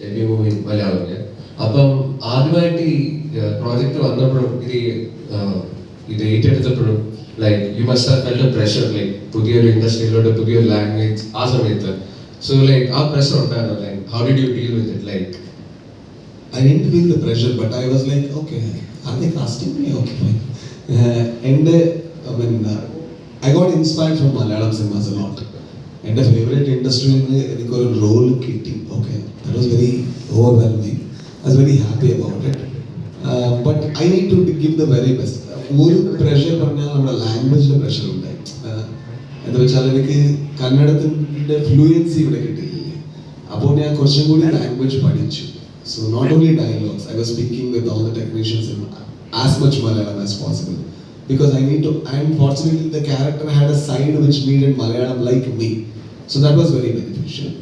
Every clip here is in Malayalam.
ഡെബ്യൂ മൂവി മലയാളത്തില് അപ്പം ആദ്യമായിട്ട് ഈ പ്രോജക്റ്റ് വന്നപ്പോഴും ഇത് ഈ, ആ, ഇത് ഏറ്റെടുത്തപ്പോഴും like you must have felt pressure like പുതിയൊരു ഇൻഡസ്ട്രിയിലോട്ട് പുതിയൊരു ലാംഗ്വേജ് ആ സമയത്ത് സോ ലൈക്ക് ആ പ്രഷർ ഉണ്ടായിരുന്നു like how did you deal with it like I didn't feel the pressure, but I was like, okay, are they casting me? Okay, fine. Uh, and uh, I mean, uh, I got inspired from Malayalam cinemas a lot. എന്റെ ഫേവറേറ്റ് ഇൻഡസ്ട്രിയിൽ നിന്ന് എനിക്കൊരു റോൾ കിട്ടി. Okay that was very overwhelming I was very happy about it but I need to give the very best ഒരു പ്രഷർ പറഞ്ഞാൽ നമ്മുടെ ലാംഗ്വേജിന്റെ പ്രഷർ ഉണ്ട്. Uh, എന്താ വെച്ചാൽ എനിക്ക് കന്നഡത്തിന്റെ ഫ്ലൂയൻസി ഇവിടെ കിട്ടിയില്ലേ അപ്പോൾ ഞാൻ കുറച്ചും കൂടി ലാംഗ്വേജ് പഠിച്ചു. So not only dialogues I was speaking with all the technicians in as much Malayalam as possible because I need to, and fortunately the character had a side which needed Malayalam like me. So that was very beneficial.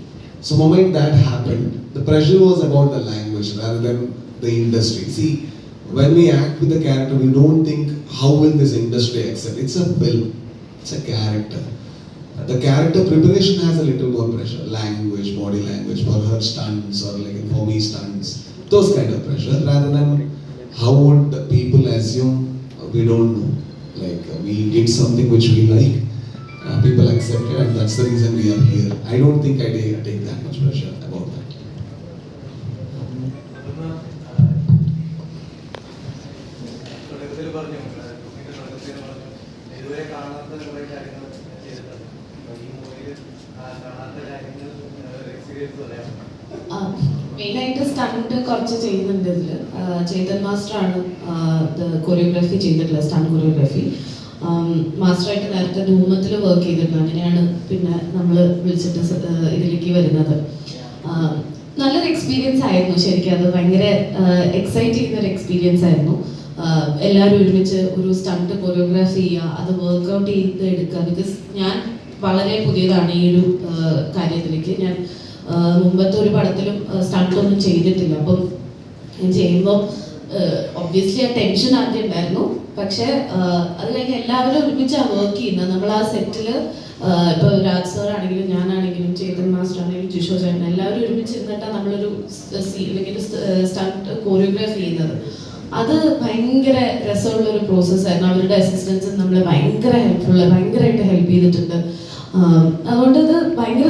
So moment that happened, the pressure was about the language rather than the industry. See, when we act with the character, we don't think how will this industry accept. It's a film, it's a character. The character preparation has a little more pressure, language, body language, for her stunts or like for me stunts, those kind of pressure rather than how would the people assume we don't know. Like uh, we did something which we like, uh, people accepted, and that's the reason we are here. I don't think I take, I take that much pressure about that. Um, മെയിനായിട്ട് സ്റ്റണ്ട് കുറച്ച് ചെയ്യുന്നുണ്ട് ഇതിൽ ചേതൻ മാസ്റ്ററാണ് കൊറിയോഗ്രാഫി ചെയ്തിട്ടുള്ളത് സ്റ്റണ്ട് കൊറിയോഗ്രാഫി മാസ്റ്ററായിട്ട് നേരത്തെ ധൂമത്തിൽ വർക്ക് ചെയ്തിട്ടുണ്ട്. അങ്ങനെയാണ് പിന്നെ നമ്മൾ വിളിച്ചിട്ട് ഇതിലേക്ക് വരുന്നത്. നല്ലൊരു എക്സ്പീരിയൻസ് ആയിരുന്നു ശരിക്കും. അത് ഭയങ്കര എക്സൈറ്റ് ചെയ്യുന്ന ഒരു എക്സ്പീരിയൻസ് ആയിരുന്നു. എല്ലാവരും ഒരുമിച്ച് ഒരു സ്റ്റണ്ട് കൊറിയോഗ്രാഫി ചെയ്യുക അത് വർക്ക്ഔട്ട് ചെയ്ത് എടുക്കുക. ബിക്കോസ് ഞാൻ വളരെ പുതിയതാണ് ഈ ഒരു കാര്യത്തിലേക്ക്. ഞാൻ മുമ്പത്തെ ഒരു പടത്തിലും സ്റ്റണ്ട് ഒന്നും ചെയ്തിട്ടില്ല അപ്പം ഞാൻ ചെയ്യുമ്പോൾ ഒബ്വിയസ്ലി ആ ടെൻഷൻ ആദ്യം ഉണ്ടായിരുന്നു. പക്ഷെ അത് കഴിഞ്ഞ് എല്ലാവരും ഒരുമിച്ചാണ് വർക്ക് ചെയ്യുന്നത്. നമ്മൾ ആ സെറ്റിൽ ഇപ്പോൾ രാജ് സാർ ആണെങ്കിലും ഞാനാണെങ്കിലും ചേതൻ മാസ്റ്റർ ആണെങ്കിലും ജിഷോ ചേട്ടൻ എല്ലാവരും ഒരുമിച്ച് ഇരുന്നിട്ടാണ് നമ്മളൊരു സ്റ്റണ്ട് കോറിയോഗ്രാഫ് ചെയ്യുന്നത്. അത് ഭയങ്കര രസമുള്ള ഒരു പ്രോസസ്സ് ആയിരുന്നു. അവരുടെ അസിസ്റ്റൻസ് നമ്മളെ ഭയങ്കര ഹെൽപ്ഫുൾ ഭയങ്കരമായിട്ട് ഹെൽപ്പ് ചെയ്തിട്ടുണ്ട്. അതുകൊണ്ട് ഇത് ഭയങ്കര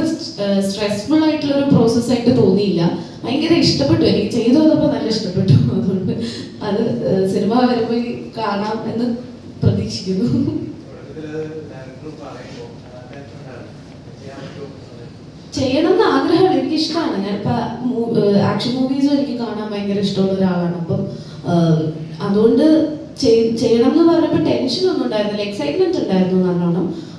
സ്ട്രെസ്ഫുൾ ആയിട്ടുള്ള ഒരു പ്രോസസ് ആയിട്ട് തോന്നിയില്ല. ഭയങ്കര ഇഷ്ടപ്പെട്ടു. എനിക്ക് ചെയ്തു വന്നപ്പോൾ നല്ല ഇഷ്ടപ്പെട്ടു. അതുകൊണ്ട് അത് സിനിമ വരുമ്പോൾ കാണാം എന്ന് പ്രതീക്ഷിക്കുന്നു. ചെയ്യണം എന്ന് ആഗ്രഹമാണ് എനിക്ക് ഇഷ്ടമാണ് ഞാനിപ്പോ ആക്ഷൻ മൂവീസും എനിക്ക് കാണാൻ ഭയങ്കര ഇഷ്ടമുള്ള ഒരാളാണ്. അപ്പം അതുകൊണ്ട് ചെയ്- ചെയ്യണം എന്ന് പറഞ്ഞപ്പോൾ ടെൻഷൻ ഒന്നും ഉണ്ടായിരുന്നില്ല. എക്സൈറ്റ്മെന്റ് ഉണ്ടായിരുന്നു നല്ലോണം.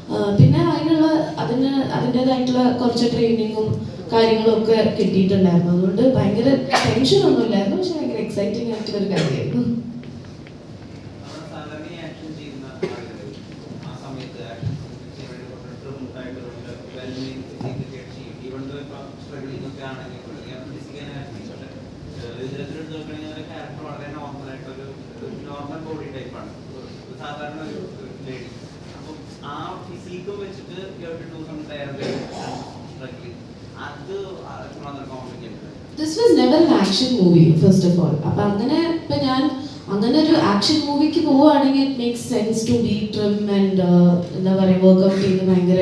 അതിന്റെതായിട്ടുള്ള കുറച്ച് ട്രെയിനിങ്ങും കാര്യങ്ങളും ഒക്കെ കിട്ടിയിട്ടുണ്ടായിരുന്നു. അതുകൊണ്ട് ഭയങ്കര ടെൻഷൻ ഒന്നും ഇല്ലായിരുന്നു. പക്ഷെ ഭയങ്കര എക്സൈറ്റിംഗ് ആയിട്ടുള്ള ഒരു കാര്യമായിരുന്നു നോർമൽ ബോഡി ടൈപ്പാണ് സാധാരണ ഒരു ലേഡി ഫിസിക്കും വെച്ചിട്ട് ടു സം സ്ട്രഗിളിംഗ് അത് വളരെ complicated this was never action movie first of all അപ്പൊ അങ്ങനെ ഇപ്പൊ ഞാൻ അങ്ങനെ ഒരു ആക്ഷൻ മൂവിക്ക് പോവുകയാണെങ്കിൽ it makes sense to be trim and എന്താ പറയുക വർക്ക്ഔട്ട് ചെയ്ത് ഭയങ്കര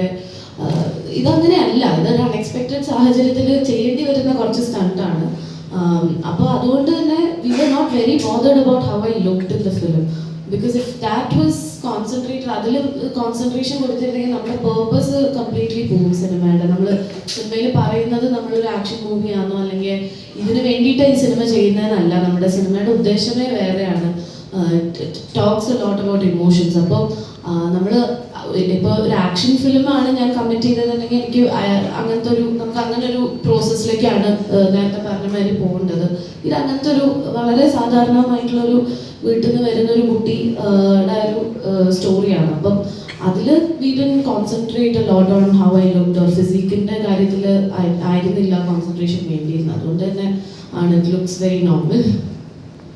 ഇതങ്ങനെയല്ല ഇതൊരു അൺഎക്സ്പെക്റ്റഡ് സാഹചര്യത്തിൽ ചെയ്യേണ്ടി വരുന്ന കുറച്ച് സ്റ്റണ്ടാണ് അപ്പോൾ അതുകൊണ്ട് തന്നെ we are not very bothered about how I looked in the film because if that was concentrated അതിൽ കോൺസെൻട്രേഷൻ കൊടുത്തിരുന്നെങ്കിൽ നമ്മുടെ പേർപ്പസ് കംപ്ലീറ്റ്ലി പോകും സിനിമയുടെ. നമ്മൾ സിനിമയിൽ പറയുന്നത് നമ്മളൊരു ആക്ഷൻ മൂവിയാണോ അല്ലെങ്കിൽ ഇതിന് വേണ്ടിയിട്ട് ഈ സിനിമ ചെയ്യുന്നതെന്നല്ല നമ്മുടെ സിനിമയുടെ ഉദ്ദേശമേ വേറെയാണ്. ടോക്സ് ലോട്ട് അബൌട്ട് ഇമോഷൻസ് അപ്പോൾ നമ്മൾ ഇപ്പോൾ ഒരു ആക്ഷൻ ഫിലിമാണ് ഞാൻ കമ്മിറ്റ് ചെയ്തതെന്നുണ്ടെങ്കിൽ എനിക്ക് അങ്ങനത്തെ ഒരു നമുക്ക് അങ്ങനെ ഒരു പ്രോസസ്സിലേക്കാണ് നേരത്തെ പറഞ്ഞ മാതിരി പോകേണ്ടത്. ഇത് അങ്ങനത്തെ ഒരു വളരെ സാധാരണമായിട്ടുള്ള ഒരു വീട്ടിൽ നിന്ന് വരുന്ന ഒരു കുട്ടിയുടെ ഒരു സ്റ്റോറിയാണ് അപ്പം അതിൽ we concentrate lot on how I look or ഫിസിക്കിന്റെ കാര്യത്തിൽ ആയിരുന്നില്ല കോൺസെൻട്രേഷൻ വേണ്ടിയിരുന്നത്. അതുകൊണ്ട് തന്നെ ആണ് ഇറ്റ് ലുക്സ് വെരി നോർമൽ